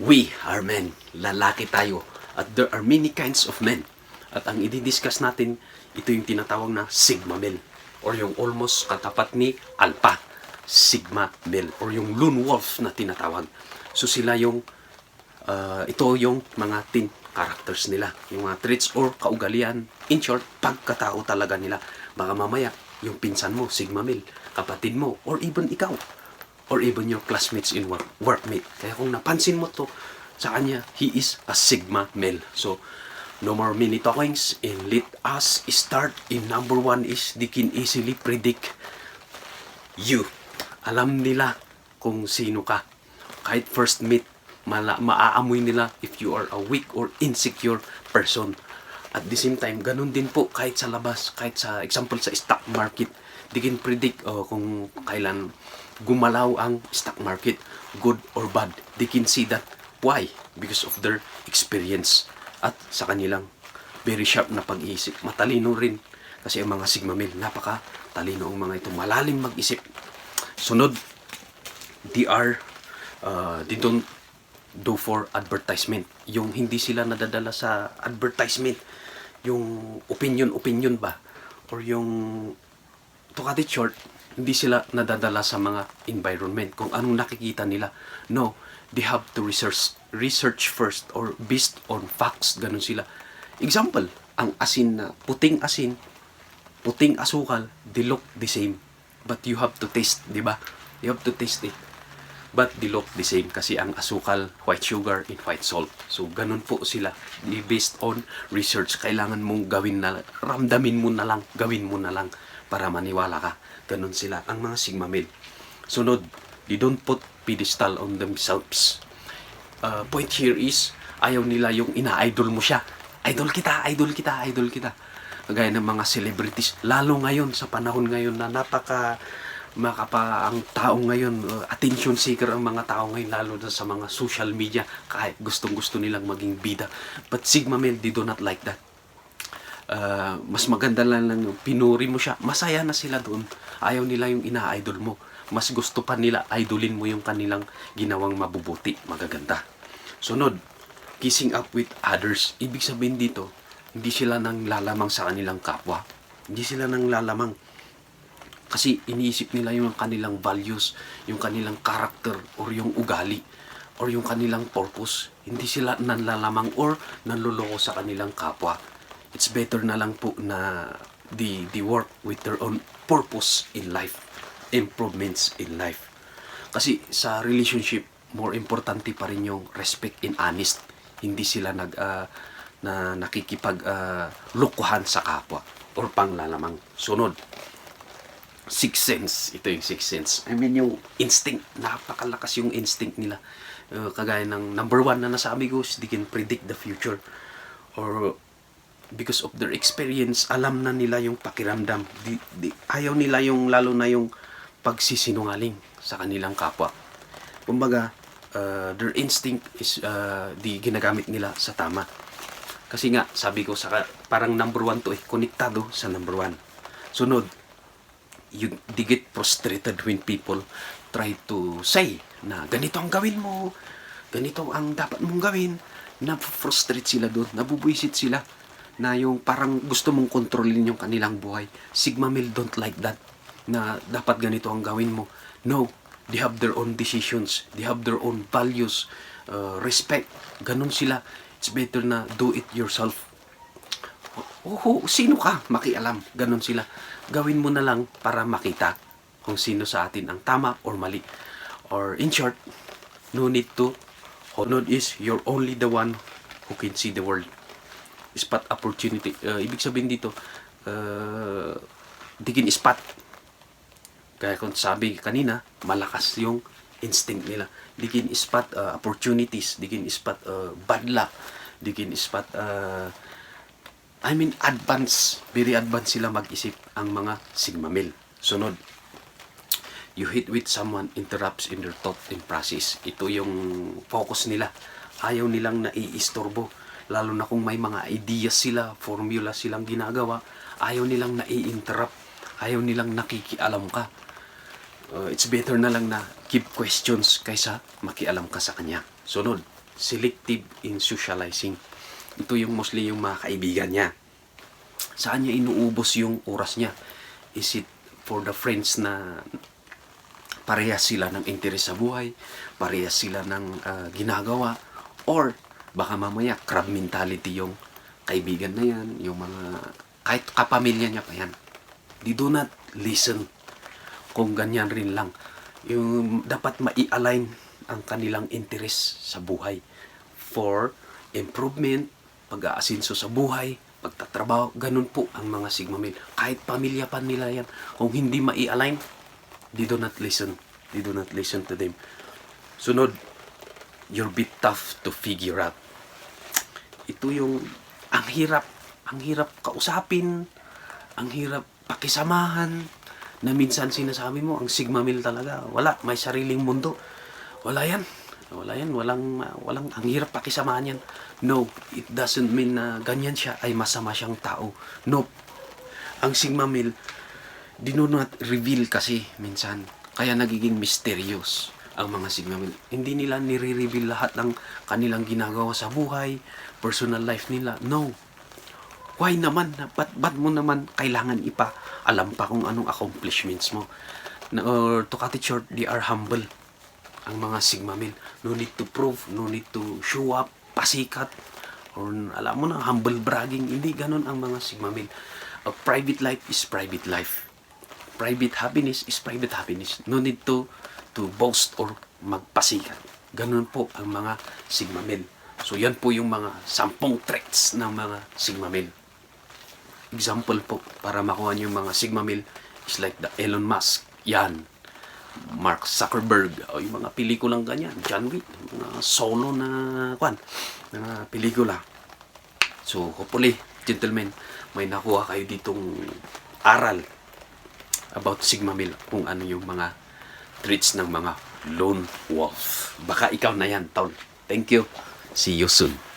We are men. Lalaki tayo. At there are many kinds of men. At ang i-discuss natin, ito yung tinatawag na Sigma male. Or yung almost katapat ni Alpha. Sigma male. Or yung lone wolf na tinatawag. So sila yung, uh, ito yung mga teen characters nila. Yung mga traits or kaugalian. In short, pagkatao talaga nila. Baka mamaya, yung pinsan mo, Sigma male. Kapatid mo, or even ikaw or even your classmates in work, workmate. Kaya kung napansin mo to sa kanya, he is a Sigma male. So, no more mini talkings and let us start in number one is they can easily predict you. Alam nila kung sino ka. Kahit first meet, mala, maaamoy nila if you are a weak or insecure person. At the same time, ganun din po kahit sa labas, kahit sa example sa stock market, they can predict oh, kung kailan gumalaw ang stock market, good or bad. They can see that. Why? Because of their experience at sa kanilang very sharp na pag-iisip. Matalino rin kasi ang mga Sigma male, napaka talino ang mga ito. Malalim mag-isip. Sunod, they are, uh, they don't do for advertisement. Yung hindi sila nadadala sa advertisement. Yung opinion-opinion ba? Or yung, to cut it short, hindi sila nadadala sa mga environment kung anong nakikita nila. No, they have to research research first or based on facts ganun sila. Example, ang asin na puting asin, puting asukal, they look the same. But you have to taste, di ba? You have to taste it. But they look the same kasi ang asukal, white sugar, and white salt. So, ganun po sila. Based on research, kailangan mong gawin na, ramdamin mo na lang, gawin mo na lang para maniwala ka. Ganun sila, ang mga Sigma male. Sunod, they don't put pedestal on themselves. Uh, point here is, ayaw nila yung ina-idol mo siya. Idol kita, idol kita, idol kita. Kagaya ng mga celebrities. Lalo ngayon, sa panahon ngayon na napaka makapa ang tao ngayon, uh, attention seeker ang mga tao ngayon, lalo na sa mga social media, kahit gustong-gusto nilang maging bida. But Sigma men, they do not like that. Uh, mas maganda lang lang yung pinuri mo siya, masaya na sila doon. Ayaw nila yung ina-idol mo. Mas gusto pa nila idolin mo yung kanilang ginawang mabubuti, magaganda. Sunod, kissing up with others. Ibig sabihin dito, hindi sila nang lalamang sa kanilang kapwa. Hindi sila nang lalamang kasi iniisip nila yung kanilang values, yung kanilang character, or yung ugali, or yung kanilang purpose. Hindi sila nanlalamang or nanluloko sa kanilang kapwa. It's better na lang po na they, they work with their own purpose in life, improvements in life. Kasi sa relationship, more importante pa rin yung respect and honest. Hindi sila nag ah, na nakikipag ah, lukuhan sa kapwa or panglalamang. Sunod, sixth sense. Ito yung sixth sense. I mean, yung instinct. Napakalakas yung instinct nila. Uh, kagaya ng number one na nasabi ko, they can predict the future. Or because of their experience, alam na nila yung pakiramdam. Di, di, ayaw nila yung, lalo na yung pagsisinungaling sa kanilang kapwa. Kumbaga, uh, their instinct is uh, di ginagamit nila sa tama. Kasi nga, sabi ko, sa, parang number one to eh, konektado sa number one. Sunod, you they get frustrated when people try to say na ganito ang gawin mo, ganito ang dapat mong gawin, na frustrate sila doon, nabubuisit sila na yung parang gusto mong kontrolin yung kanilang buhay. Sigma male don't like that na dapat ganito ang gawin mo. No, they have their own decisions, they have their own values, uh, respect. Ganun sila. It's better na do it yourself Oh, sino ka? Makialam. Ganon sila. Gawin mo na lang para makita kung sino sa atin ang tama or mali. Or in short, no need to. Honor is you're only the one who can see the world. Spot opportunity. Uh, ibig sabihin dito, uh, digin spot. Kaya kung sabi kanina, malakas yung instinct nila. Digin spot uh, opportunities. Digin spot uh, bad luck. Digin spot uh, I mean, advance. Very advance sila mag-isip ang mga Sigma male. Sunod, you hit with someone interrupts in their thought and process. Ito yung focus nila. Ayaw nilang naiistorbo. Lalo na kung may mga ideas sila, formula silang ginagawa, ayaw nilang nai-interrupt. Ayaw nilang nakikialam ka. Uh, it's better na lang na keep questions kaysa makialam ka sa kanya. Sunod, selective in socializing. Ito yung mostly yung mga kaibigan niya. Saan niya inuubos yung oras niya? Is it for the friends na parehas sila ng interes sa buhay, parehas sila ng ah, ginagawa, or baka mamaya crab mentality yung kaibigan na yan, yung mga kahit kapamilya niya pa yan. They do not listen kung ganyan rin lang. Yung dapat mai-align ang kanilang interes sa buhay for improvement, pag-aasinso sa buhay, pagtatrabaho, ganun po ang mga Sigma male. Kahit pamilya pa nila yan, kung hindi mai-align, they do not listen. They do not listen to them. Sunod, you're bit tough to figure out. Ito yung, ang hirap, ang hirap kausapin, ang hirap pakisamahan, na minsan sinasabi mo, ang Sigma male talaga, wala, may sariling mundo. Wala yan. Wala yan. Walang, walang, ang hirap pakisamahan yan. No, it doesn't mean na ganyan siya ay masama siyang tao. No. Ang Sigma di do not reveal kasi minsan. Kaya nagiging mysterious ang mga Sigma male. Hindi nila nire-reveal lahat ng kanilang ginagawa sa buhay, personal life nila. No. Why naman? Ba't, ba't mo naman kailangan ipa alam pa kung anong accomplishments mo? Or to cut it short, they are humble. Ang mga Sigma male. No need to prove, no need to show up, pasikat. Or alam mo na, humble bragging. Hindi ganun ang mga Sigma male. A private life is private life. Private happiness is private happiness. No need to to boast or magpasikat. Ganun po ang mga Sigma male. So yan po yung mga sampung traits ng mga Sigma male example po para makuha niyo yung mga Sigma male is like the Elon Musk. Yan. Mark Zuckerberg o yung mga pelikulang ganyan. John Wick. Mga solo na kwan. Na pelikula. So, hopefully, gentlemen, may nakuha kayo ditong aral about Sigma male kung ano yung mga traits ng mga lone wolf. Baka ikaw na yan, Tol. Thank you. See you soon.